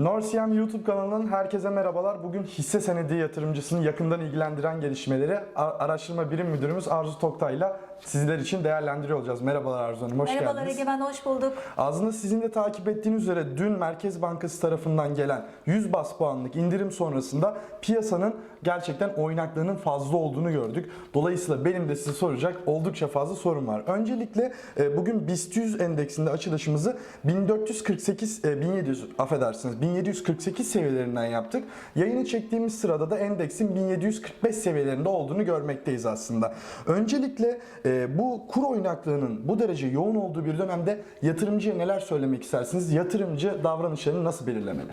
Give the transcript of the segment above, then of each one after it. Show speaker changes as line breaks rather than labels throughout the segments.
Norsiyem YouTube kanalından herkese merhabalar. Bugün hisse senedi yatırımcısını yakından ilgilendiren gelişmeleri araştırma birim müdürümüz Arzu Toktay'la sizler için değerlendiriyor olacağız. Merhabalar Arzu Hanım, hoş
Merhabalar
geldiniz.
Egemen, hoş bulduk.
Aslında sizin de takip ettiğiniz üzere dün Merkez Bankası tarafından gelen 100 bas puanlık indirim sonrasında piyasanın gerçekten oynaklığının fazla olduğunu gördük. Dolayısıyla benim de size soracak oldukça fazla sorum var. Öncelikle e, bugün BIST 100 endeksinde açılışımızı 1448 e, 1700 affedersiniz 1748 seviyelerinden yaptık. Yayını çektiğimiz sırada da endeksin 1745 seviyelerinde olduğunu görmekteyiz aslında. Öncelikle e, bu kur oynaklığının bu derece yoğun olduğu bir dönemde yatırımcıya neler söylemek istersiniz? Yatırımcı davranışlarını nasıl belirlemeli?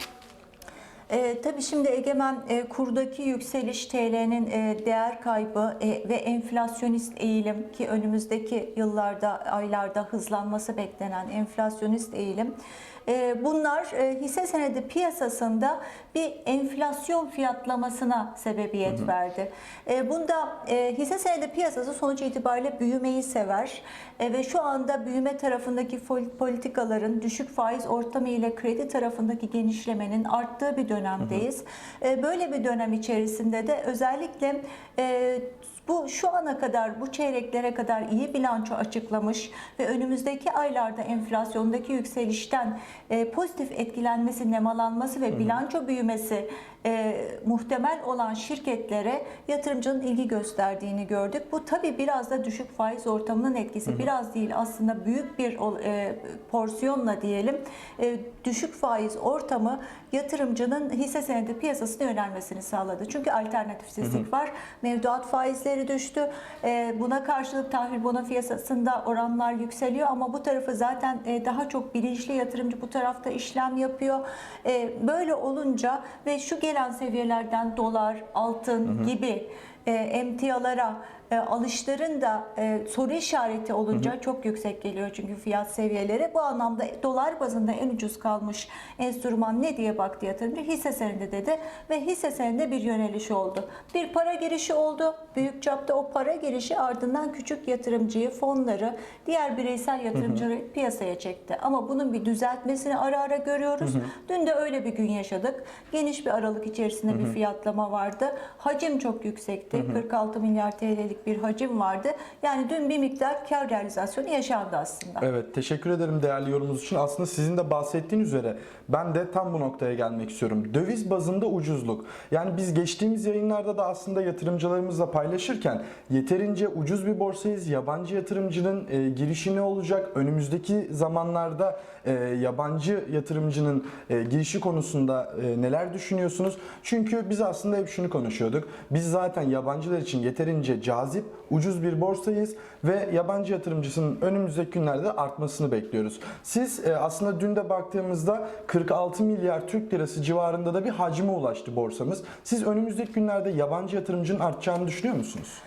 Ee, tabii şimdi Egemen e, kurdaki yükseliş TL'nin e, değer kaybı e, ve enflasyonist eğilim ki önümüzdeki yıllarda, aylarda hızlanması beklenen enflasyonist eğilim. E, bunlar e, hisse senedi piyasasında bir enflasyon fiyatlamasına sebebiyet verdi. E, bunda e, hisse senedi piyasası sonuç itibariyle büyümeyi sever e, ve şu anda büyüme tarafındaki politikaların düşük faiz ortamı ile kredi tarafındaki genişlemenin arttığı bir dönemdeyiz. E, Böyle bir dönem içerisinde de özellikle bu şu ana kadar bu çeyreklere kadar iyi bilanço açıklamış ve önümüzdeki aylarda enflasyondaki yükselişten e, pozitif etkilenmesi, nemalanması ve bilanço büyümesi e, muhtemel olan şirketlere yatırımcının ilgi gösterdiğini gördük. Bu tabii biraz da düşük faiz ortamının etkisi. Biraz değil aslında büyük bir e, porsiyonla diyelim e, düşük faiz ortamı yatırımcının hisse senedi piyasasına yönelmesini sağladı. Çünkü alternatifsizlik var. Mevduat faizleri düştü. E, buna karşılık tahvil bono piyasasında oranlar yükseliyor ama bu tarafı zaten e, daha çok bilinçli yatırımcı bu tarafta işlem yapıyor. E, böyle olunca ve şu gelen seviyelerden dolar, altın gibi e, emtialara e, alışların da e, soru işareti olunca çok yüksek geliyor çünkü fiyat seviyeleri. Bu anlamda dolar bazında en ucuz kalmış enstrüman ne diye baktı yatırımcı? Hisse senedi dedi ve hisse senedinde bir yöneliş oldu. Bir para girişi oldu. Büyük çapta o para girişi ardından küçük yatırımcıyı, fonları, diğer bireysel yatırımcıları piyasaya çekti. Ama bunun bir düzeltmesini ara ara görüyoruz. Dün de öyle bir gün yaşadık. Geniş bir aralık içerisinde bir fiyatlama vardı. Hacim çok yüksekti. 46 milyar TL'lik bir hacim vardı. Yani dün bir miktar kar realizasyonu yaşandı aslında.
Evet, teşekkür ederim değerli yorumunuz için. Aslında sizin de bahsettiğiniz üzere ben de tam bu noktaya gelmek istiyorum. Döviz bazında ucuzluk. Yani biz geçtiğimiz yayınlarda da aslında yatırımcılarımızla paylaşırken yeterince ucuz bir borsayız. Yabancı yatırımcının e, girişi ne olacak? Önümüzdeki zamanlarda e, yabancı yatırımcının e, girişi konusunda e, neler düşünüyorsunuz? Çünkü biz aslında hep şunu konuşuyorduk. Biz zaten yabancılar için yeterince cazip, ucuz bir borsayız ve yabancı yatırımcısının önümüzdeki günlerde artmasını bekliyoruz. Siz e, aslında dün de baktığımızda 46 milyar Türk lirası civarında da bir hacme ulaştı borsamız. Siz önümüzdeki günlerde yabancı yatırımcının artacağını düşünüyor musunuz?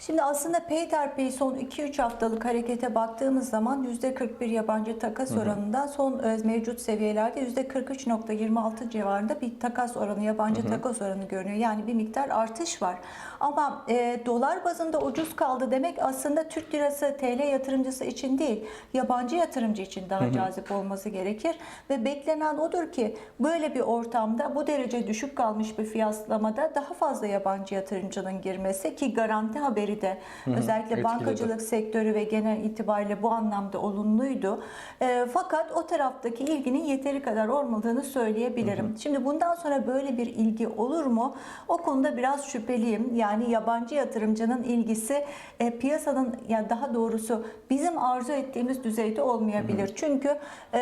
Şimdi aslında peyderpey son 2-3 haftalık harekete baktığımız zaman %41 yabancı takas oranından son e, mevcut seviyelerde %43.26 civarında bir takas oranı, yabancı takas oranı görünüyor. Yani bir miktar artış var. Ama e, dolar bazında ucuz kaldı demek aslında Türk lirası TL yatırımcısı için değil, yabancı yatırımcı için daha cazip olması gerekir. Ve beklenen odur ki böyle bir ortamda bu derece düşük kalmış bir fiyatlamada daha fazla yabancı yatırımcının girmesi ki garanti haberi de özellikle
etkiledi.
bankacılık sektörü ve genel itibariyle bu anlamda olumluydu. E, fakat o taraftaki ilginin yeteri kadar olmadığını söyleyebilirim. Şimdi bundan sonra böyle bir ilgi olur mu? O konuda biraz şüpheliyim. Yani yabancı yatırımcının ilgisi e, piyasanın ya daha doğrusu bizim arzu ettiğimiz düzeyde olmayabilir. Çünkü e,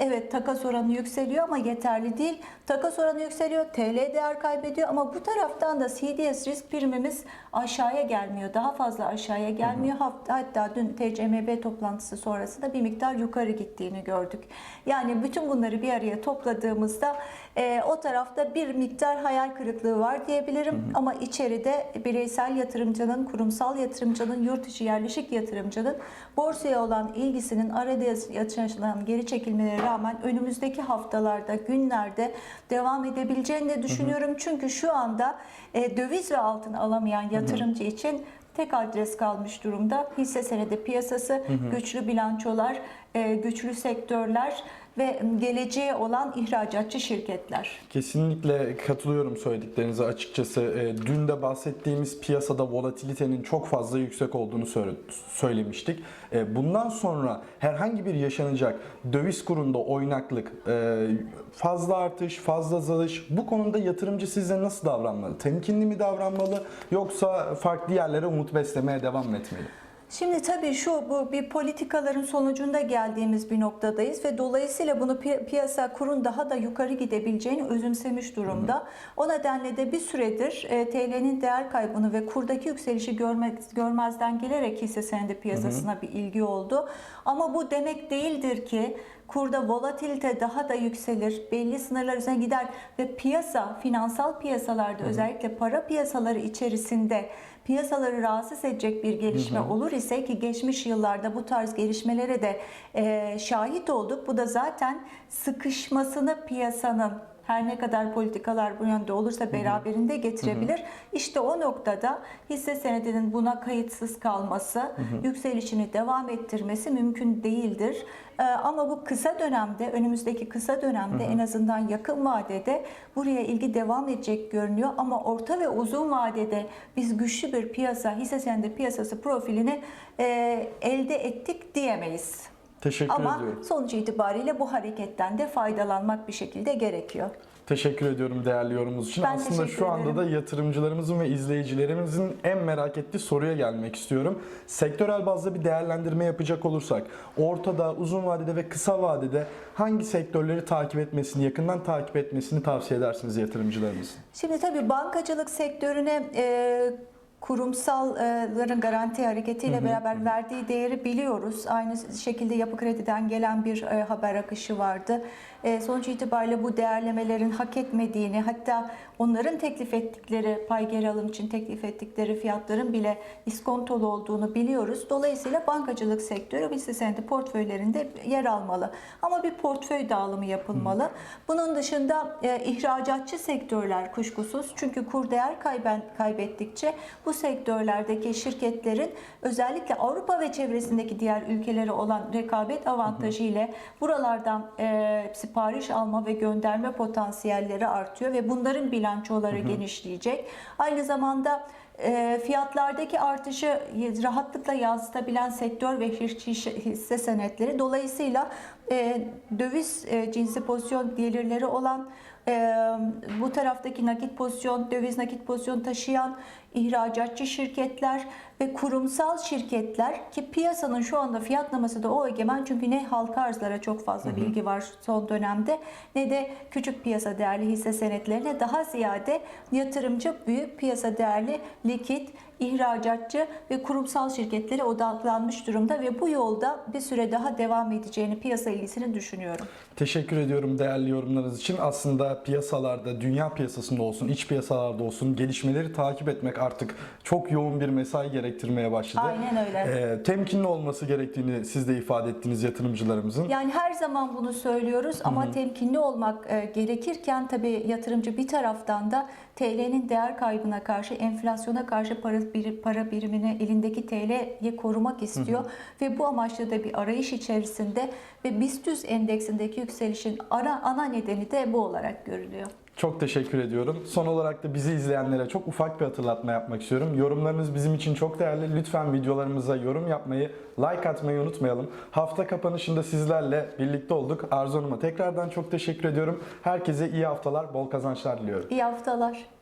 evet takas oranı yükseliyor ama yeterli değil. Takas oranı yükseliyor, TL değer kaybediyor ama bu taraftan da CDS risk primimiz aşağıya gelmiyor. Daha fazla aşağıya gelmiyor. Haft- Hatta dün TCMB toplantısı sonrasında bir miktar yukarı gittiğini gördük. Yani bütün bunları bir araya topladığımızda e, o tarafta bir miktar hayal kırıklığı var diyebilirim. Ama içeride bireysel yatırımcının, kurumsal yatırımcının, yurt içi yerleşik yatırımcının borsaya olan ilgisinin arada yaşanılan geri çekilmelere rağmen önümüzdeki haftalarda, günlerde devam edebileceğini de düşünüyorum. Çünkü şu anda e, döviz ve altın alamayan yatırımcı için tek adres kalmış durumda. Hisse senedi piyasası, güçlü bilançolar, e, güçlü sektörler ve geleceğe olan ihracatçı şirketler.
Kesinlikle katılıyorum söylediklerinize açıkçası. E, dün de bahsettiğimiz piyasada volatilitenin çok fazla yüksek olduğunu söyle- söylemiştik. E, bundan sonra herhangi bir yaşanacak döviz kurunda oynaklık, e, fazla artış, fazla azalış bu konuda yatırımcı sizce nasıl davranmalı? Temkinli mi davranmalı yoksa farklı yerlere umut beslemeye devam etmeli?
Şimdi tabii şu bu bir politikaların sonucunda geldiğimiz bir noktadayız ve dolayısıyla bunu pi- piyasa kurun daha da yukarı gidebileceğini özümsemiş durumda. O nedenle de bir süredir e, TL'nin değer kaybını ve kurdaki yükselişi görmek, görmezden gelerek hisse senedi piyasasına bir ilgi oldu. Ama bu demek değildir ki kurda volatilite daha da yükselir, belli sınırlar üzerine gider ve piyasa, finansal piyasalarda özellikle para piyasaları içerisinde piyasaları rahatsız edecek bir gelişme olur ise ki geçmiş yıllarda bu tarz gelişmelere de e, şahit olduk. Bu da zaten sıkışmasını piyasanın her ne kadar politikalar bu yönde olursa beraberinde getirebilir. İşte o noktada hisse senedinin buna kayıtsız kalması, yükselişini devam ettirmesi mümkün değildir. Ee, ama bu kısa dönemde, önümüzdeki kısa dönemde en azından yakın vadede buraya ilgi devam edecek görünüyor. Ama orta ve uzun vadede biz güçlü bir piyasa, hisse senedi piyasası profilini e, elde ettik diyemeyiz.
Teşekkür
Ama
ediyorum.
sonuç itibariyle bu hareketten de faydalanmak bir şekilde gerekiyor.
Teşekkür ediyorum değerli yorumunuz için.
Ben
Aslında şu anda
ederim.
da yatırımcılarımızın ve izleyicilerimizin en merak ettiği soruya gelmek istiyorum. Sektörel bazda bir değerlendirme yapacak olursak, ortada, uzun vadede ve kısa vadede hangi sektörleri takip etmesini, yakından takip etmesini tavsiye edersiniz yatırımcılarımızın?
Şimdi tabii bankacılık sektörüne e, kurumsalların garanti hareketiyle beraber verdiği değeri biliyoruz. Aynı şekilde Yapı Kredi'den gelen bir e, haber akışı vardı. E, sonuç itibariyle bu değerlemelerin hak etmediğini hatta onların teklif ettikleri pay geri alım için teklif ettikleri fiyatların bile iskontolu olduğunu biliyoruz. Dolayısıyla bankacılık sektörü hisse senedi portföylerinde yer almalı. Ama bir portföy dağılımı yapılmalı. Bunun dışında e, ihracatçı sektörler kuşkusuz çünkü kur değer kaybettikçe bu sektörlerdeki şirketlerin özellikle Avrupa ve çevresindeki diğer ülkelere olan rekabet avantajı ile buralardan e, sipariş alma ve gönderme potansiyelleri artıyor ve bunların bilançoları genişleyecek. Aynı zamanda e, fiyatlardaki artışı rahatlıkla yansıtabilen sektör ve hisse- senetleri dolayısıyla e, döviz e, cinsi pozisyon gelirleri olan bu taraftaki nakit pozisyon, döviz nakit pozisyon taşıyan ihracatçı şirketler ve kurumsal şirketler ki piyasanın şu anda fiyatlaması da o egemen çünkü ne halka arzlara çok fazla bilgi var son dönemde ne de küçük piyasa değerli hisse senetlerine daha ziyade yatırımcı büyük piyasa değerli likit ihracatçı ve kurumsal şirketlere odaklanmış durumda ve bu yolda bir süre daha devam edeceğini piyasa ilgisini düşünüyorum.
Teşekkür ediyorum değerli yorumlarınız için. Aslında piyasalarda, dünya piyasasında olsun, iç piyasalarda olsun gelişmeleri takip etmek artık çok yoğun bir mesai gerektirmeye başladı.
Aynen öyle.
Ee, temkinli olması gerektiğini siz de ifade ettiniz yatırımcılarımızın.
Yani her zaman bunu söylüyoruz ama temkinli olmak e, gerekirken tabii yatırımcı bir taraftan da TL'nin değer kaybına karşı, enflasyona karşı para, bir, para birimini elindeki TL'yi korumak istiyor ve bu amaçla da bir arayış içerisinde ve BIST 100 endeksindeki yükselişin ana ana nedeni de bu olarak görülüyor.
Çok teşekkür ediyorum. Son olarak da bizi izleyenlere çok ufak bir hatırlatma yapmak istiyorum. Yorumlarınız bizim için çok değerli. Lütfen videolarımıza yorum yapmayı, like atmayı unutmayalım. Hafta kapanışında sizlerle birlikte olduk. Arzu Hanım'a tekrardan çok teşekkür ediyorum. Herkese iyi haftalar, bol kazançlar diliyorum.
İyi haftalar.